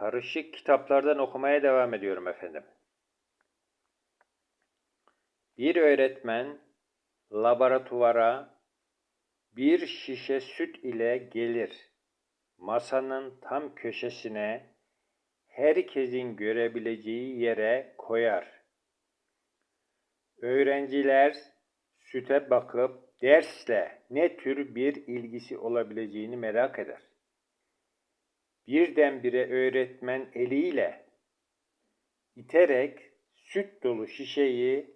Karışık kitaplardan okumaya devam ediyorum efendim. Bir öğretmen laboratuvara bir şişe süt ile gelir. Masanın tam köşesine herkesin görebileceği yere koyar. Öğrenciler süte bakıp dersle ne tür bir ilgisi olabileceğini merak eder. Birdenbire öğretmen eliyle iterek süt dolu şişeyi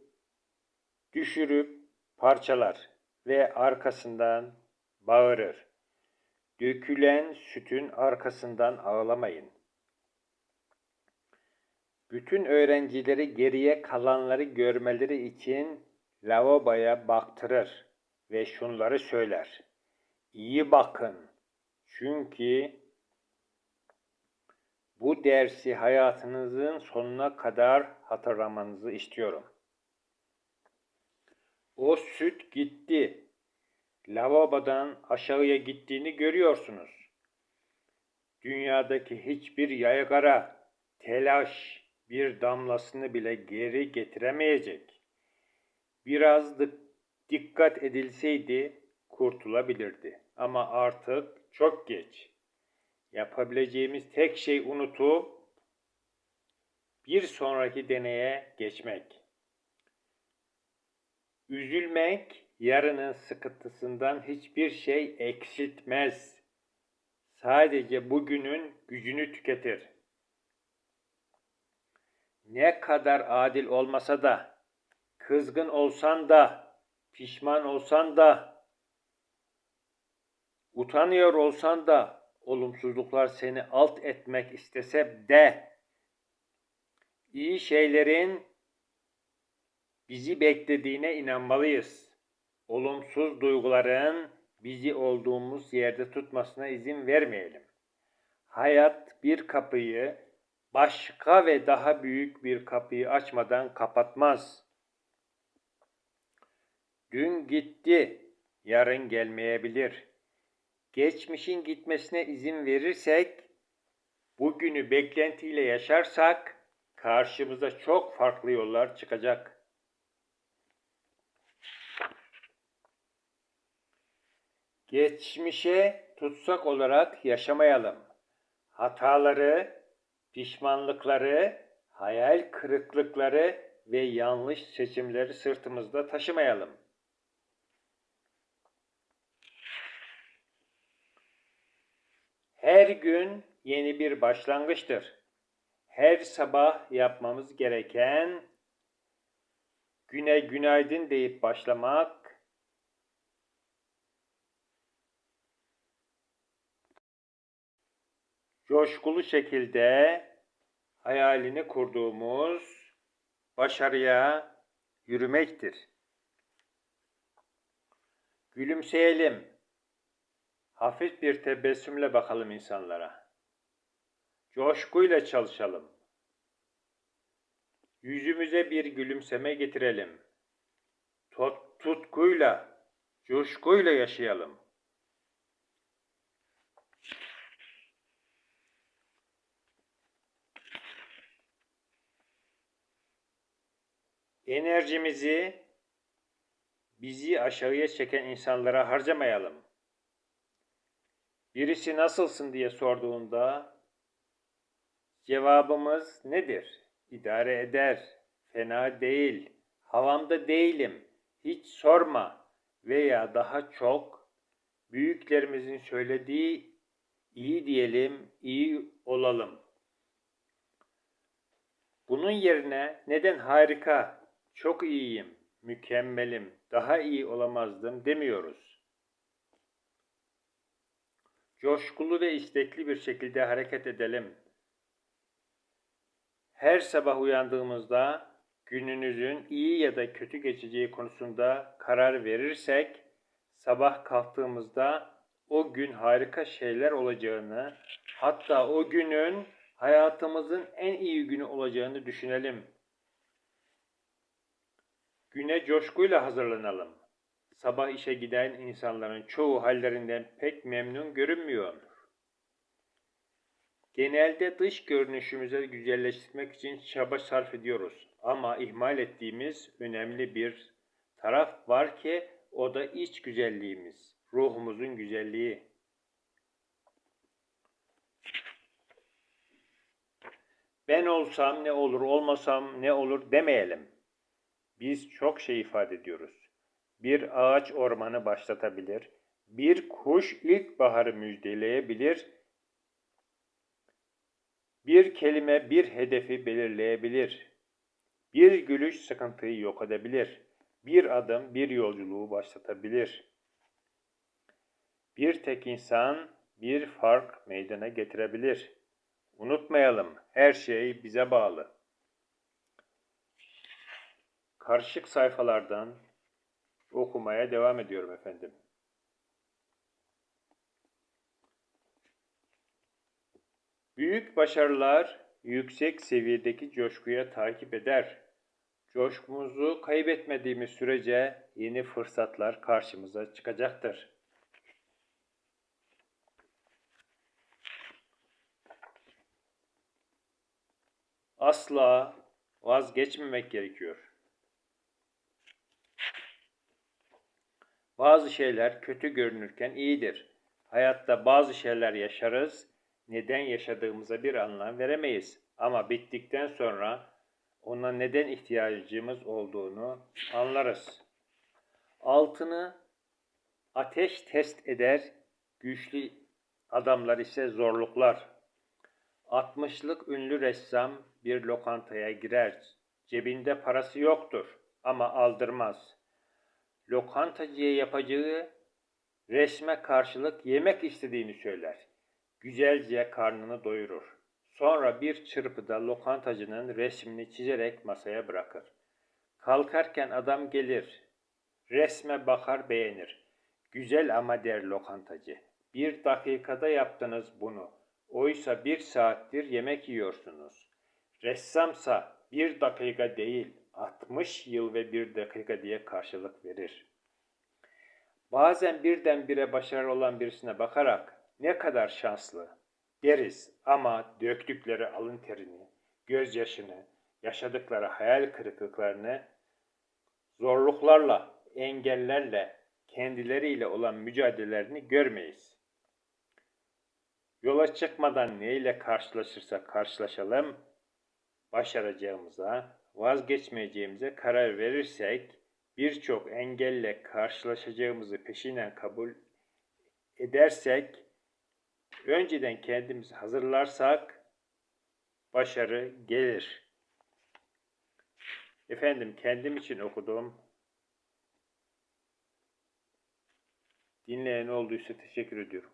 düşürüp parçalar ve arkasından bağırır. Dökülen sütün arkasından ağlamayın. Bütün öğrencileri geriye kalanları görmeleri için lavaboya baktırır ve şunları söyler. İyi bakın. Çünkü dersi hayatınızın sonuna kadar hatırlamanızı istiyorum. O süt gitti. Lavabodan aşağıya gittiğini görüyorsunuz. Dünyadaki hiçbir yaygara, telaş bir damlasını bile geri getiremeyecek. Biraz dikkat edilseydi kurtulabilirdi. Ama artık çok geç. Yapabileceğimiz tek şey unutup bir sonraki deneye geçmek. Üzülmek yarının sıkıntısından hiçbir şey eksiltmez. Sadece bugünün gücünü tüketir. Ne kadar adil olmasa da, kızgın olsan da, pişman olsan da, utanıyor olsan da, olumsuzluklar seni alt etmek istese de, iyi şeylerin bizi beklediğine inanmalıyız. Olumsuz duyguların bizi olduğumuz yerde tutmasına izin vermeyelim. Hayat bir kapıyı başka ve daha büyük bir kapıyı açmadan kapatmaz. Dün gitti, yarın gelmeyebilir. Geçmişin gitmesine izin verirsek, bugünü beklentiyle yaşarsak karşımıza çok farklı yollar çıkacak. Geçmişe tutsak olarak yaşamayalım. Hataları, pişmanlıkları, hayal kırıklıkları ve yanlış seçimleri sırtımızda taşımayalım. Her gün yeni bir başlangıçtır. Her sabah yapmamız gereken güne günaydın deyip başlamak, coşkulu şekilde hayalini kurduğumuz başarıya yürümektir. Gülümseyelim. Hafif bir tebessümle bakalım insanlara. Coşkuyla çalışalım. Yüzümüze bir gülümseme getirelim. Tut, tutkuyla, coşkuyla yaşayalım. Enerjimizi bizi aşağıya çeken insanlara harcamayalım. Birisi nasılsın diye sorduğunda cevabımız nedir? İdare eder, fena değil, havamda değilim, hiç sorma veya daha çok büyüklerimizin söylediği iyi diyelim, iyi olalım. Bunun yerine neden harika, çok iyiyim, mükemmelim, daha iyi olamazdım demiyoruz. Coşkulu ve istekli bir şekilde hareket edelim. Her sabah uyandığımızda gününüzün iyi ya da kötü geçeceği konusunda karar verirsek, sabah kalktığımızda o gün harika şeyler olacağını, hatta o günün hayatımızın en iyi günü olacağını düşünelim. Güne coşkuyla hazırlanalım. Sabah işe giden insanların çoğu hallerinden pek memnun görünmüyor. Genelde dış görünüşümüzü güzelleştirmek için çaba sarf ediyoruz. Ama ihmal ettiğimiz önemli bir taraf var ki o da iç güzelliğimiz, ruhumuzun güzelliği. Ben olsam ne olur, olmasam ne olur demeyelim. Biz çok şey ifade ediyoruz. Bir ağaç ormanı başlatabilir, bir kuş ilkbaharı müjdeleyebilir, bir kelime bir hedefi belirleyebilir. Bir gülüş sıkıntıyı yok edebilir. Bir adım bir yolculuğu başlatabilir. Bir tek insan bir fark meydana getirebilir. Unutmayalım, her şey bize bağlı. Karışık sayfalardan okumaya devam ediyorum efendim. Büyük başarılar yüksek seviyedeki coşkuya takip eder. Coşkumuzu kaybetmediğimiz sürece yeni fırsatlar karşımıza çıkacaktır. Asla vazgeçmemek gerekiyor. Bazı şeyler kötü görünürken iyidir. Hayatta bazı şeyler yaşarız, neden yaşadığımıza bir anlam veremeyiz. Ama bittikten sonra ona neden ihtiyacımız olduğunu anlarız. Altını ateş test eder, güçlü adamlar ise zorluklar. 60'lık ünlü ressam bir lokantaya girer. Cebinde parası yoktur ama aldırmaz. Lokantacıya yapacağı resme karşılık yemek istediğini söyler. Güzelce karnını doyurur. Sonra bir çırpıda lokantacının resmini çizerek masaya bırakır. Kalkarken adam gelir. Resme bakar beğenir. Güzel ama der lokantacı. Bir dakikada yaptınız bunu. Oysa bir saattir yemek yiyorsunuz. Ressamsa bir dakika değil, 60 yıl ve bir dakika diye karşılık verir. Bazen birdenbire başarılı olan birisine bakarak ne kadar şanslı deriz ama döktükleri alın terini, gözyaşını, yaşadıkları hayal kırıklıklarını zorluklarla, engellerle, kendileriyle olan mücadelelerini görmeyiz. Yola çıkmadan neyle karşılaşırsak karşılaşalım, başaracağımıza, vazgeçmeyeceğimize karar verirsek, birçok engelle karşılaşacağımızı peşinen kabul edersek, önceden kendimizi hazırlarsak başarı gelir. Efendim kendim için okudum. Dinleyen olduysa teşekkür ediyorum.